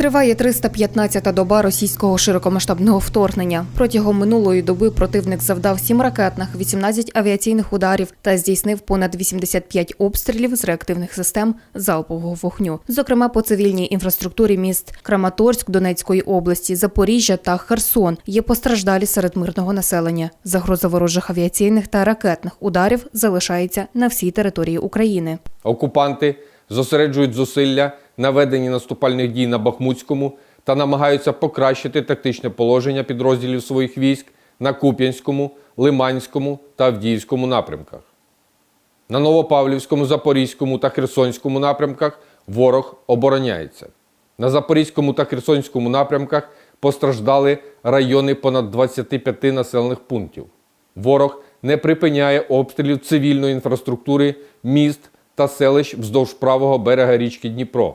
Триває 315-та доба російського широкомасштабного вторгнення. Протягом минулої доби противник завдав 7 ракетних, 18 авіаційних ударів та здійснив понад 85 обстрілів з реактивних систем залпового вогню, зокрема по цивільній інфраструктурі міст Краматорськ Донецької області, Запоріжжя та Херсон. Є постраждалі серед мирного населення. Загроза ворожих авіаційних та ракетних ударів залишається на всій території України. Окупанти зосереджують зусилля на веденні наступальних дій на Бахмутському та намагаються покращити тактичне положення підрозділів своїх військ на Куп'янському, Лиманському та Авдіївському напрямках. На Новопавлівському, Запорізькому та Херсонському напрямках ворог обороняється. На Запорізькому та Херсонському напрямках постраждали райони понад 25 населених пунктів. Ворог не припиняє обстрілів цивільної інфраструктури міст та селищ вздовж правого берега річки Дніпро.